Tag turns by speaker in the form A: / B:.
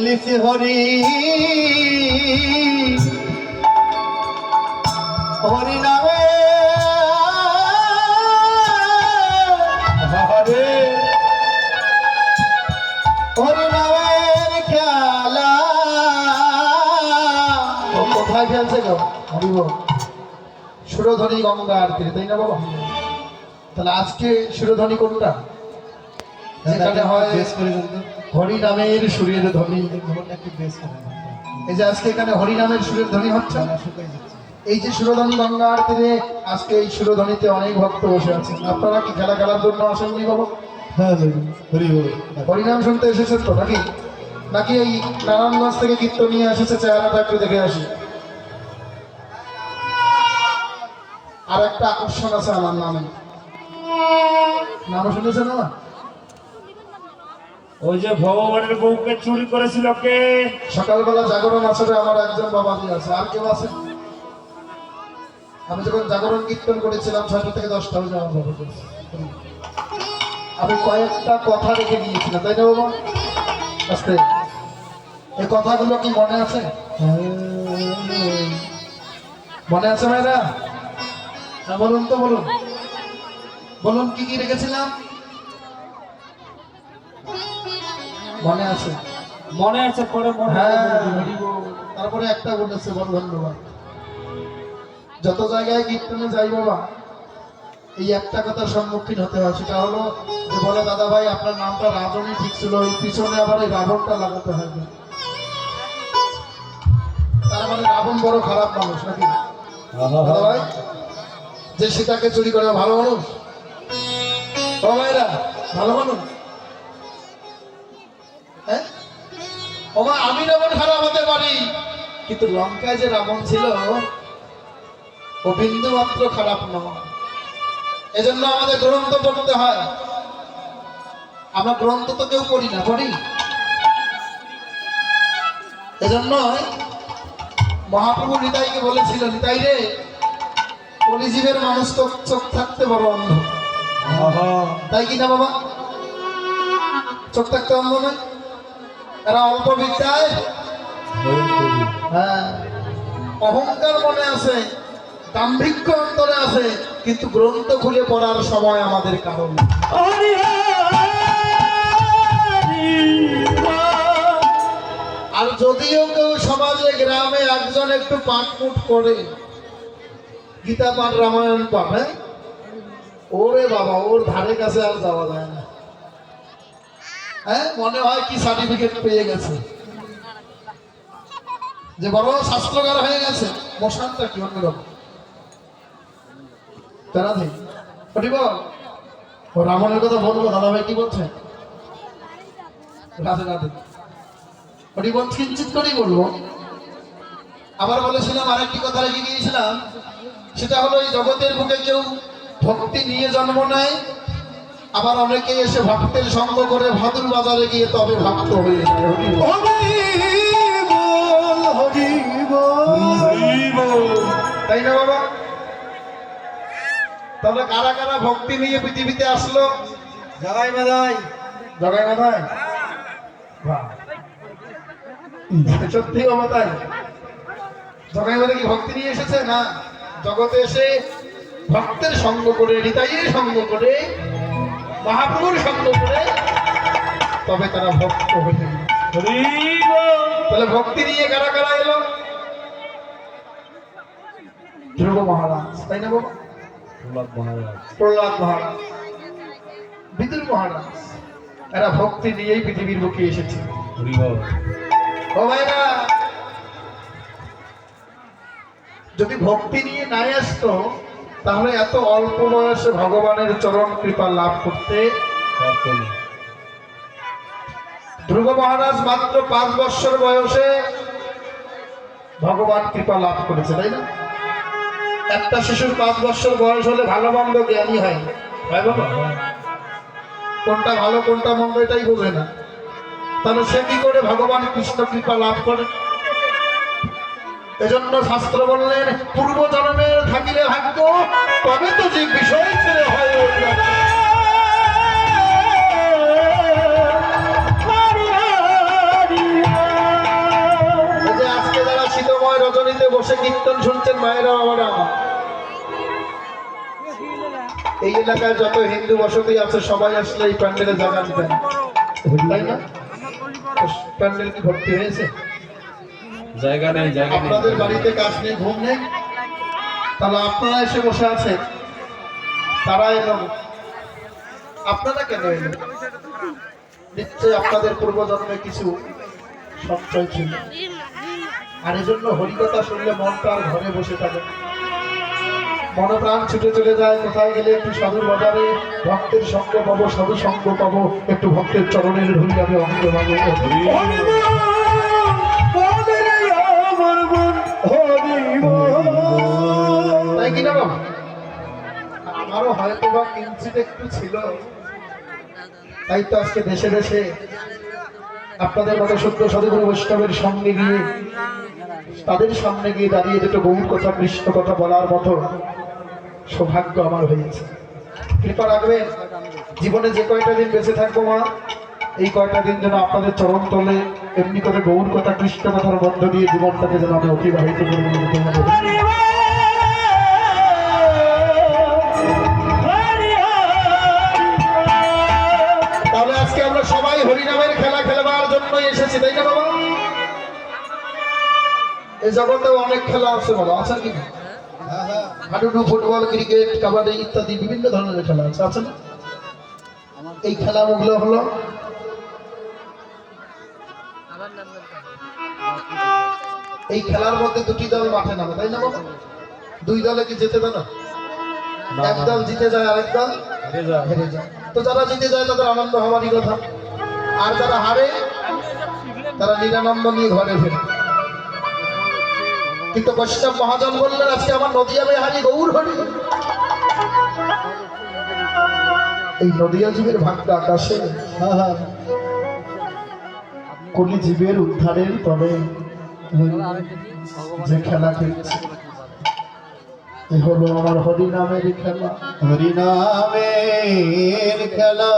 A: খেলিছি হরি। হরি নামে। হরে। হরি নামের খেলা। কোথায় খেলছে গো? হরিব সুরধ্বনি গঙ্গা আরতি তাই না বাবা? তাহলে আজকে সুরধ্বনি কোনটা? যেখানে হয়
B: বেশ করে
A: হরি নামের সুরের ধ্বনি। এই যে আজকে এখানে হরি নামের সুরের ধ্বনি হচ্ছে? এই যে সুরধ্বনি গঙ্গার তীরে আজকে এই সুরধ্বনিতে অনেক ভক্ত বসে আছেন। আপনারা কি খেলা খেলার জন্য আসেননি বাবা?
B: হ্যাঁ হরি
A: হরিনাম শুনতে এসেছেন তো নাকি? নাকি এই নারায়ণগঞ্জ থেকে কীর্তন নিয়ে এসেছে চেহারাটা একটু দেখে আসি। আর একটা আকর্ষণ আছে আমার নামে। নাম শুনেছেন না
C: ওই যে ভগবানের বউকে চুরি করেছিল কে?
A: সকালবেলা জাগরণ আসরে আমার একজন বাবাজি আছে। আর কেউ আছে? আমি যখন জাগরণ কীর্তন করেছিলাম, ছয়টা থেকে দশটা হয়ে আমার বাবা। আমি কয়েকটা কথা রেখে গিয়েছিলাম তাই না বাবা? আস্তে। এই কথাগুলো কি মনে আছে? মনে আছে ভাইরা? বলুন তো, বলুন। বলুন, কি কি রেখেছিলাম? মনে আছে?
C: মনে আছে পরে মনে
A: হ্যাঁ তারপরে একটা বলেছে বড় ধন্যবাদ। যত জায়গায় কীর্তনে যাই বাবা এই একটা কথার সম্মুখীন হতে হয় সেটা হলো যে বলে দাদা ভাই আপনার নামটা রাজনী ঠিক ছিল এই পিছনে আবার এই রাবণটা লাগাতে হবে। তার মানে রাবণ বড় খারাপ মানুষ নাকি? দাদা ভাই যে সীতাকে চুরি করে ভালো মানুষ? ভালো মানুষ? ওমা আমি রাবণ খারাপ হতে পারি কিন্তু লঙ্কায় যে রাবণ ছিল ও বিন্দু মাত্র খারাপ নয়। এজন্য আমাদের গ্রন্থ পড়তে হয়। আমরা গ্রন্থ তো কেউ পড়ি না পড়ি? এজন্য মহাপ্রভু নিতাইকে বলেছিল নিতাই রে কলিজীবের মানুষ তো চোখ থাকতে বড় অন্ধ। তাই কি না বাবা? চোখ থাকতে অন্ধ নয়? এরা অল্প বিদ্যায় হ্যাঁ। অহংকার মনে আছে দাম্ভিক্য অন্তরে আছে কিন্তু গ্রন্থ খুলে পড়ার সময় আমাদের কারণ আর যদিও কেউ সমাজে গ্রামে একজন একটু পাঠপুট করে গীতা পাঠ রামায়ণ পাঠ হ্যাঁ? ওরে বাবা ওর ধারে কাছে আর যাওয়া যায় না। হ্যাঁ মনে হয় কি সার্টিফিকেট পেয়ে গেছে? যে বড় হয়ে গেছে। কি অন্যরকম? তারা ও কথা বলব দাদা ভাই কি বলছে? রাধে রাধে। কিঞ্চিত করেই বলব। আবার বলেছিলাম আরেকটি কথা রেখে গিয়েছিলাম। সেটা হলো, এই জগতের বুকে কেউ ভক্তি নিয়ে জন্ম নেয় আবার অনেকে এসে ভক্তের সঙ্গ করে ভাদুর বাজারে গিয়ে তবে ভক্ত হয়ে যায়। তাই না বাবা? তাহলে কারা কারা ভক্তি নিয়ে পৃথিবীতে আসলো?
B: জগাই বাদাই
A: জগাই বাহ। সত্যি বাবা তাই। জগাই মাথায় কি ভক্তি নিয়ে এসেছে? না। জগতে এসে ভক্তের সঙ্গ করে হৃদয়ের সঙ্গ করে মহাপ্রভুর সঙ্গ করে তবে তারা ভক্ত হয়ে। তাহলে ভক্তি নিয়ে কারা কারা এলো? ধ্রুব মহারাজ তাই না বাবা? প্রহ্লাদ মহারাজ। বিদুর মহারাজ এরা ভক্তি নিয়েই পৃথিবীর বুকে এসেছে। যদি ভক্তি নিয়ে নাই আসতো তাহলে এত অল্প বয়সে ভগবানের চরণ কৃপা লাভ করতে ধ্রুব মহারাজ মাত্র পাঁচ বছর বয়সে ভগবান কৃপা লাভ করেছে, তাই না? একটা শিশুর পাঁচ বছর বয়স হলে ভালো মন্দ জ্ঞানী হয়? কোনটা ভালো, কোনটা মন্দ এটাই বোঝে না। তাহলে সে কি করে ভগবান কৃষ্ণ কৃপা লাভ করে? এজন্য শাস্ত্র বললেন পূর্ব জন্মের ভাগ্য তবে তো যে বিষয় ছেড়ে হয়।
C: হরি হরি
A: রজনীতে বসে কীর্তন শুনছেন মায়েরা বাবারা এই এলাকায় যত হিন্দু বসতি আছে সবাই আসলে এই প্যান্ডেলে দিতেন তাই না? প্যান্ডেল কি ভর্তি হয়েছে?
C: জায়গা নেই জায়গা নেই।
A: আপনাদের বাড়িতে কাজ নেই ঘুম নেই? তাহলে আপনারা এসে বসে আছেন। তারা এলো। আপনারা কেন এলেন? নিশ্চয় আপনাদের পূর্বজন্মে কিছু সঞ্চয় ছিল। আর এজন্য হরিকথা শুনলে মনটা আর ঘরে বসে থাকে। না। মনপ্রাণ ছুটে চলে যায়, কোথায় গেলে একটু সাধুর বাজারে, ভক্তের সঙ্গ পাবো, সাধু সঙ্গ পাবো, একটু ভক্তের চরণের ধরি আমি অঙ্গ একটু ছিল। তাই তো আজকে দেশে দেশে আপনাদের মতো সত্য সাধুগুরু বৈষ্ণবের সঙ্গে গিয়ে তাদের সামনে গিয়ে দাঁড়িয়ে দুটো গৌর কথা, কৃষ্ণ কথা বলার মতো সৌভাগ্য আমার হয়েছে। কৃপা রাখবেন। জীবনে যে কয়টা দিন বেঁচে থাকব মা, এই কয়টা দিন যেন আপনাদের চরণ তলে এমনি করে গৌর কথা, কৃষ্ণ কথার মধ্য দিয়ে জীবনটাকে যেন আমি অতিবাহিত করে তাই না বাবা। এই জগতেও অনেক খেলা আছে বাবা আছে কি হাডুডু ফুটবল ক্রিকেট কাবাডি ইত্যাদি বিভিন্ন ধরনের খেলা আছে আছে না? এই খেলাগুলো হলো এই খেলার মধ্যে দুটি দল মাঠে নামে তাই না বাবা? দুই দলে কি যেতে দেয় না এক দল জিতে যায় আরেক দল হেরে যায়। তো যারা জিতে যায় তাদের আনন্দ হওয়ারই কথা। আর যারা হারে তারা নিরানন্দ নিয়ে ঘরে ফেরে। কিন্তু বৈষ্ণব মহাজন বললেন, আজকে আমার গৌর হরি। এই নদিয়া জীবের ভাগটা আকাশে। জীবের উদ্ধারের তবে যে খেলা খেলছে হলো আমার হরিনামের খেলা।
B: হরিনামের খেলা।